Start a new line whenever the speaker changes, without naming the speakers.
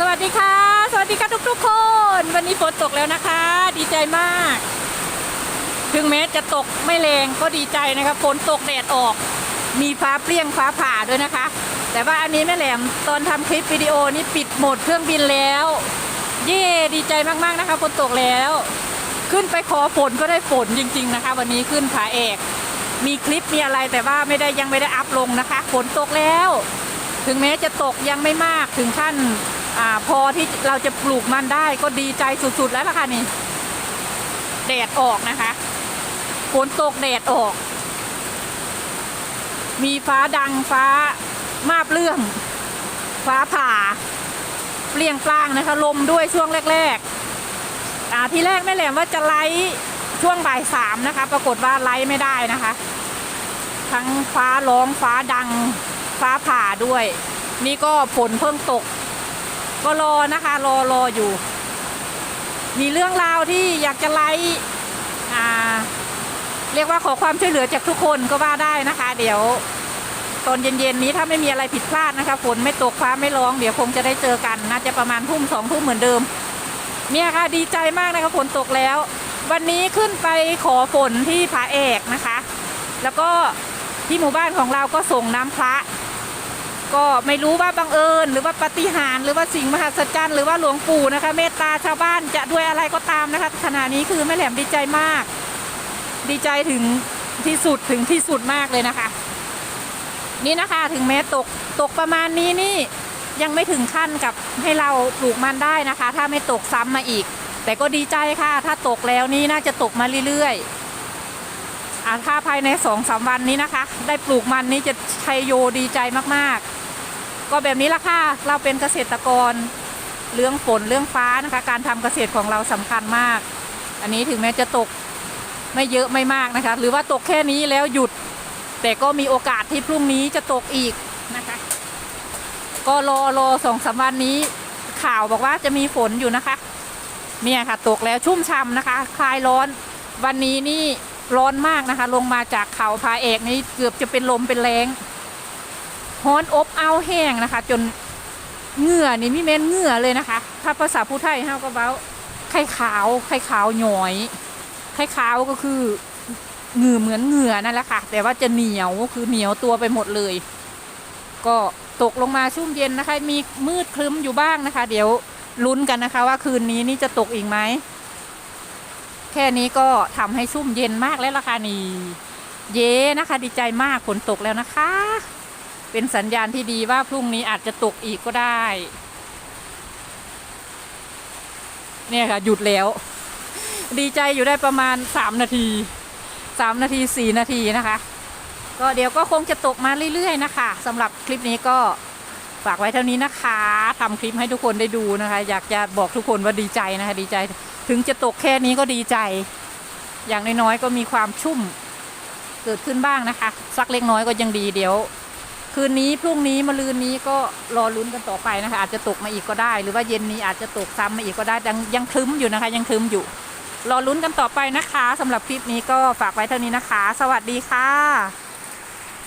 สวัสดีค่ะ สวัสดีค่ะทุกๆคน วันนี้ฝนตกแล้วนะคะ ดีใจมาก ถึงแม้จะตกไม่แรงก็ดีใจนะคะฝนตกแดดออก มีฟ้าเปรี้ยงฟ้าผ่าด้วยนะคะ แต่ว่าอันนี้แม่แหลมตอนทำคลิปวิดีโอนี้ปิดโหมดเครื่องบินแล้ว เย่ดีใจมากๆนะคะฝนตกแล้ว ขึ้นไปขอฝนก็ได้ฝนจริง ๆนะคะ วันนี้ขึ้นผาเอก มีคลิปมีอะไรแต่ว่าไม่ได้ยังไม่ได้อัพลงนะคะฝนตกแล้ว ถึงแม้จะตกยังไม่มากถึงขั้น อพอที่เราจะปลูกมันได้ก็ดีใจสุดๆแล้วล่ะค่ะนี่ แดดออกนะคะฝนตกแดดออก มีฟ้าดังฟ้ามาบเรื่อง ฟ้าผ่าเปลี่ยงปลางนะคะ ลมด้วยช่วงแรกๆอ่าที่แรกแม่แหลมว่าจะไลฟ์ช่วงบ่ายสามนะคะ ปรากฏว่าไลฟ์ไม่ได้นะคะ ทั้งฟ้าร้องฟ้าดังฟ้าผ่าด้วย นี่ก็ฝนเพิ่งตก ก็รอนะคะรอรออยู่ มีเรื่องราวที่อยากจะไลฟ์อ่เรียกว่าขอความช่วยเหลือจากทุกคนก็ว่าได้นะคะ เดี๋ยวตอนเย็นๆนี้ถ้าไม่มีอะไรผิดพลาดนะคะฝนไม่ตกฟ้าไม่ร้องเดี๋ยวคงจะได้เจอกันน่าจะประมาณทุ่มสองทุ่มเหมือนเดิม เนี่ยค่ะดีใจมากนะคะฝนตกแล้ว วันนี้ขึ้นไปขอฝนที่ผาเอกนะคะ แล้วก็ที่หมู่บ้านของเราก็ส่งน้ำพระ ก็ไม่รู้ว่าบังเอิญหรือว่าปฏิหารหรือว่าสิ่งมหัศจรรย์หรือว่าหลวงปู่นะคะ เมตตาชาวบ้านจะด้วยอะไรก็ตามนะคะขณะนี้คือแม่แหลมดีใจมาก ดีใจถึงที่สุดถึงที่สุดมากเลยนะคะ นี่นะคะถึงแม้ตกตกประมาณนี้นี่ยังไม่ถึงขั้นกับให้เราปลูกมันได้นะคะ ถ้าไม่ตกซ้ำมาอีก แต่ก็ดีใจค่ะ ถ้าตกแล้วนี่น่าจะตกมาเรื่อยๆอาถ้าภายในสองสามวันนี้นะคะ ได้ปลูกมันนี่จะชัยโยดีใจมากๆ ก็แบบนี้ละค่ะเราเป็นเกษตรกรเรื่องฝนเรื่องฟ้านะคะ การทำเกษตรของเราสำคัญมาก อันนี้ถึงแม้จะตกไม่เยอะไม่มากนะคะ หรือว่าตกแค่นี้แล้วหยุด แต่ก็มีโอกาสที่พรุ่งนี้จะตกอีกนะคะ ก็รอรอสองสามวันนี้ข่าวบอกว่าจะมีฝนอยู่นะคะ เนี่ยค่ะตกแล้วชุ่มช่ำนะคะ คลายร้อนวันนี้นี่ร้อนมากนะคะ ลงมาจากเขาพาเอกนี่เกือบจะเป็นลมเป็นแรง ฮ้อนอบเอาแห้งนะคะ จนเหงื่อนี่มีเม้นเหงื่อเลยนะคะ ถ้าภาษาผู้ไทยเฮาก็เบ้าไข่ขาวไข่ขาวหน่อยไข่ขาวก็คือเหงื่อเหมือนเหงื่อนั่นแหละค่ะ แต่ว่าจะเหนียวคือเหนียวตัวไปหมดเลย ก็ตกลงมาชุ่มเย็นนะคะ มีมืดครึ้มอยู่บ้างนะคะ เดี๋ยวลุ้นกันนะคะ ว่าคืนนี้นี่จะตกอีกไหมแค่นี้ก็ทำให้ชุ่มเย็นมากแล้วล่ะค่ะนี่ เย้นะคะ ดีใจมากฝนตกแล้วนะคะ เป็นสัญญาณที่ดีว่าพรุ่งนี้อาจจะตกอีกก็ได้ เนี่ยค่ะ หยุดแล้ว ดีใจอยู่ได้ประมาณสามนาทีสามนาทีสี่นาทีนะคะ ก็เดี๋ยวก็คงจะตกมาเรื่อย ๆ นะคะสำหรับคลิปนี้ก็ฝากไว้เท่านี้นะคะทำคลิปให้ทุกคนได้ดูนะคะ อยากจะบอกทุกคนว่าดีใจนะคะ ดีใจถึงจะตกแค่นี้ก็ดีใจ อย่างน้อยๆก็มีความชุ่มเกิดขึ้นบ้างนะคะ สักเล็กน้อยก็ยังดีเดี๋ยว คืนนี้พรุ่งนี้มะรืนนี้ก็รอลุ้นกันต่อไปนะคะ อาจจะตกมาอีกก็ได้ หรือว่าเย็นนี้อาจจะตกซ้ำมาอีกก็ได้ยังยังคลึ้มอยู่นะคะ ยังคลึ้มอยู่ รอลุ้นกันต่อไปนะคะสำหรับคลิปนี้ก็ฝากไว้เท่านี้นะคะ สวัสดีค่ะ